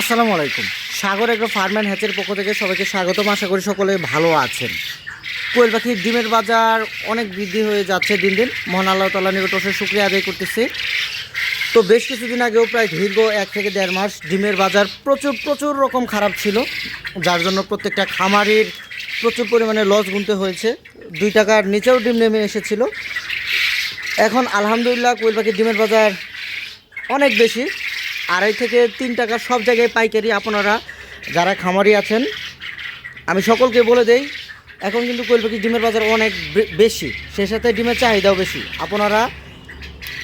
আসসালামু আলাইকুম। Sagar agro farm and হ্যাচের পক্ষ থেকে সবাইকে স্বাগতম। আশা করি সকলে ভালো আছেন। কোয়েল পাখির ডিমের বাজার অনেক বৃদ্ধি হয়ে যাচ্ছে দিন দিন। মহান আল্লাহ তাল্লাহ নিকট অশেষ শুক্রিয়া আদায় করতেছি। তো বেশ কিছুদিন আগেও প্রায় দীর্ঘ এক থেকে দেড় মাস ডিমের বাজার প্রচুর প্রচুর রকম খারাপ ছিল। যার জন্য প্রত্যেকটা খামারির প্রচুর পরিমাণে লস গুনতে হয়েছে। দুই টাকার নিচেও ডিম নেমে এসেছিল। এখন আলহামদুলিল্লাহ কোয়েল পাখির ডিমের বাজার অনেক বেশি। আড়াই থেকে তিন টাকা সব জায়গায় পাইকারি আপনারা যারা খামারি আছেন, আমি সকলকে বলে দেই, এখন কিন্তু কোয়েল পাখির ডিমের বাজার অনেক বেশি সেই সাথে ডিমের চাহিদাও বেশি। আপনারা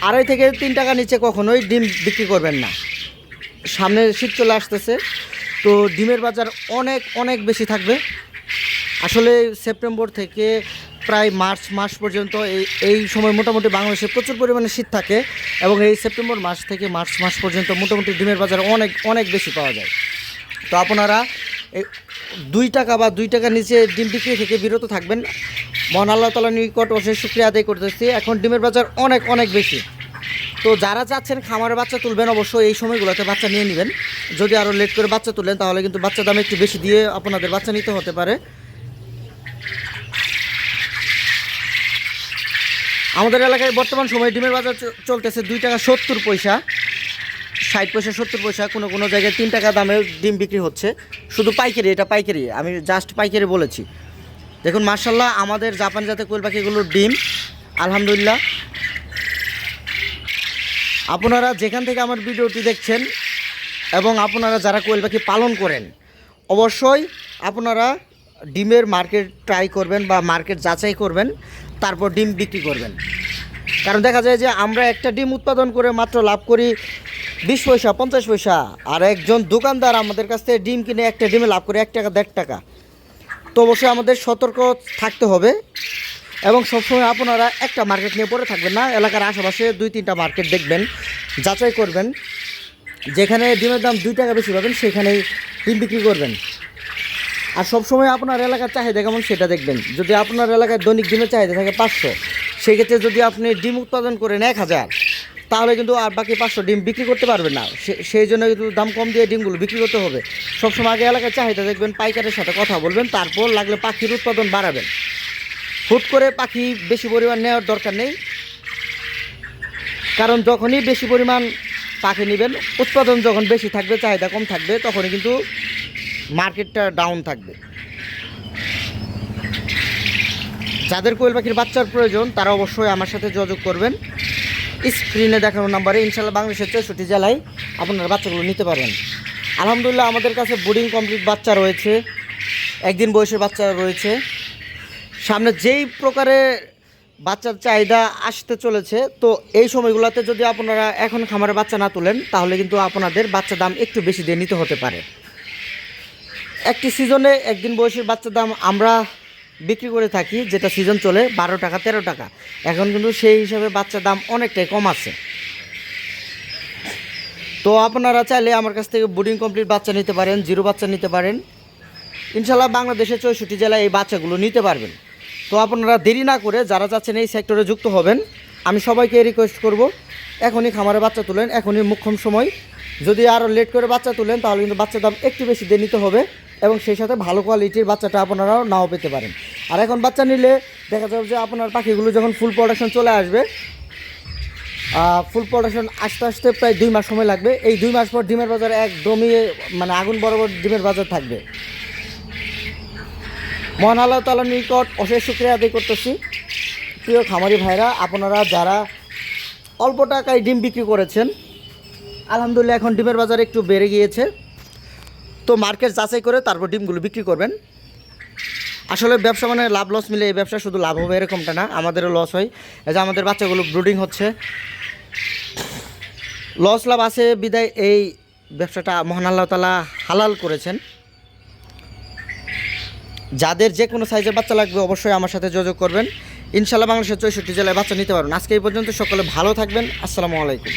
আড়াই থেকে তিন টাকা নিচে কখনোই ডিম বিক্রি করবেন না। সামনে শীত চলে আসতেছে, তো ডিমের বাজার অনেক অনেক বেশি থাকবে। আসলে সেপ্টেম্বর থেকে প্রায় মার্চ মাস পর্যন্ত এই এই সময় মোটামুটি বাংলাদেশে প্রচুর পরিমাণে শীত থাকে এবং এই সেপ্টেম্বর মাস থেকে মার্চ মাস পর্যন্ত মোটামুটি ডিমের বাজার অনেক অনেক বেশি পাওয়া যায়। তো আপনারা এই দুই টাকা বা দুই টাকার নিচে ডিম বিক্রি থেকে বিরত থাকবেন। মহান আল্লাহ তালা নিকট অশেষ শুক্রিয়া আদায় করতেছি। এখন ডিমের বাজার অনেক অনেক বেশি। তো যারা চাচ্ছেন খামারে বাচ্চা তুলবেন, অবশ্যই এই সময়গুলোতে বাচ্চা নিয়ে নেবেন। যদি আরও লেট করে বাচ্চা তুলেন, তাহলে কিন্তু বাচ্চা দাম একটু বেশি দিয়ে আপনাদের বাচ্চা নিতে হতে পারে। আমাদের এলাকায় বর্তমান সময়ে ডিমের বাজার চলতেছে দুই টাকা সত্তর পয়সা, ষাট পয়সা, সত্তর পয়সা, কোনো কোনো জায়গায় তিন টাকা দামে ডিম বিক্রি হচ্ছে। শুধু পাইকারি, এটা পাইকারি, আমি জাস্ট পাইকারি বলেছি। দেখুন মার্শাল্লাহ আমাদের জাপান জাতের কোয়েল পাখিগুলোর ডিম, আলহামদুলিল্লাহ। আপনারা যেখান থেকে আমার ভিডিওটি দেখছেন এবং আপনারা যারা কোয়েল পাখি পালন করেন, অবশ্যই আপনারা ডিমের মার্কেট ট্রাই করবেন বা মার্কেট যাচাই করবেন। তারপর ডিম বিক্রি করবেন। কারণ দেখা যায় যে আমরা একটা ডিম উৎপাদন করে মাত্র লাভ করি বিশ পয়সা, পঞ্চাশ পয়সা, আর একজন দোকানদার আমাদের কাছ থেকে ডিম কিনে একটা ডিমে লাভ করে এক টাকা, দেড় টাকা। তো অবশ্যই আমাদের সতর্ক থাকতে হবে এবং সবসময় আপনারা একটা মার্কেট নিয়ে পড়ে থাকবেন না। এলাকার আশেপাশে দুই, তিনটা মার্কেট দেখবেন, যাচাই করবেন। যেখানে ডিমের দাম দুই টাকা বেশি পাবেন, সেখানেই ডিম বিক্রি করবেন। আর সবসময় আপনার এলাকার চাহিদা কেমন সেটা দেখবেন। যদি আপনার এলাকায় দৈনিক ডিমের চাহিদা থাকে পাঁচশো, সেক্ষেত্রে যদি আপনি ডিম উৎপাদন করেন এক হাজার, তাহলে কিন্তু আর বাকি পাঁচশো ডিম বিক্রি করতে পারবেন না। সেই জন্য কিন্তু দাম কম দিয়ে ডিমগুলো বিক্রি করতে হবে। সবসময় আগে এলাকার চাহিদা দেখবেন, পাইকারের সাথে কথা বলবেন, তারপর লাগলে পাখির উৎপাদন বাড়াবেন। হুট করে পাখি বেশি পরিমাণ নেওয়ার দরকার নেই। কারণ যখনই বেশি পরিমাণ পাখি নেবেন, উৎপাদন যখন বেশি থাকবে, চাহিদা কম থাকবে, তখনই কিন্তু মার্কেটটা ডাউন থাকবে। যাদের কোয়েল পাখির বাচ্চার প্রয়োজন, তারা অবশ্যই আমার সাথে যোগাযোগ করবেন। স্ক্রিনে দেখানো নাম্বারে ইনশাল্লাহ বাংলাদেশের চৌষট্টি জেলায় আপনারা বাচ্চাগুলো নিতে পারবেন। আলহামদুলিল্লাহ আমাদের কাছে বোর্ডিং কমপ্লিট বাচ্চা রয়েছে। একদিন বয়সের বাচ্চা রয়েছে। সামনে যেই প্রকারে বাচ্চার চাহিদা আসতে চলেছে, তো এই সময়গুলোতে যদি আপনারা এখন খামারে বাচ্চা না তোলেন, তাহলে কিন্তু আপনাদের বাচ্চা দাম একটু বেশি দিয়ে নিতে হতে পারে। একটি সিজনে একদিন বয়সের বাচ্চার দাম আমরা বিক্রি করে থাকি, যেটা সিজন চলে বারো টাকা, তেরো টাকা। এখন কিন্তু সেই হিসাবে বাচ্চার দাম অনেকটাই কম আছে। তো আপনারা চাইলে আমার কাছ থেকে বুডিং কমপ্লিট বাচ্চা নিতে পারেন জিরো বাচ্চা নিতে পারেন। ইনশাল্লাহ বাংলাদেশের চৌষট্টি জেলায় এই বাচ্চাগুলো নিতে পারবেন। তো আপনারা দেরি না করে যারা যাচ্ছেন এই সেক্টরে যুক্ত হবেন, আমি সবাইকে রিকোয়েস্ট করব, এখনই খামারে বাচ্চা তুলেন, এখনই মুখ্যম সময়। যদি আরও লেট করে বাচ্চা তুলেন, তাহলে কিন্তু বাচ্চার দাম একটু বেশি দিয়ে নিতে হবে। এবং সেই সাথে ভালো কোয়ালিটির বাচ্চাটা আপনারাও নাও পেতে পারেন। আর এখন বাচ্চা নিলে দেখা যাবে যে আপনার পাখিগুলো যখন ফুল প্রোডাকশন চলে আসবে ফুল প্রোডাকশন আসতে আসতে প্রায় দুই মাস সময় লাগবে। এই দুই মাস পর ডিমের বাজার একদমই মানে আগুন বরাবর ডিমের বাজার থাকবে। মহান আল্লাহ তালার নিকট অশেষ শুক্রিয়া আদায় করতেছি। প্রিয় খামারি ভাইরা, আপনারা যারা অল্প টাকায় ডিম বিক্রি করেছেন, আলহামদুলিল্লাহ এখন ডিমের বাজার একটু বেড়ে গিয়েছে। তো মার্কেট যাচাই করে তারপর ডিমগুলো বিক্রি করবেন। আসলে ব্যবসা মানে লাভ লস মিলে এই ব্যবসা শুধু লাভ হবে এরকমটা না, আমাদেরও লস হয়। এই যে আমাদের বাচ্চাগুলো ব্রুডিং হচ্ছে। লস লাভ আছে, বিদায় এই ব্যবসাটা মহান আল্লাহ তালা হালাল করেছেন। যাদের যে কোনো সাইজের বাচ্চা লাগবে অবশ্যই আমার সাথে যোগাযোগ করবেন। ইনশাল্লাহ বাংলাদেশের চৌষট্টি জেলায় বাচ্চা নিতে পারবেন। আজকে এই পর্যন্ত সকলে ভালো থাকবেন। আসসালামু আলাইকুম।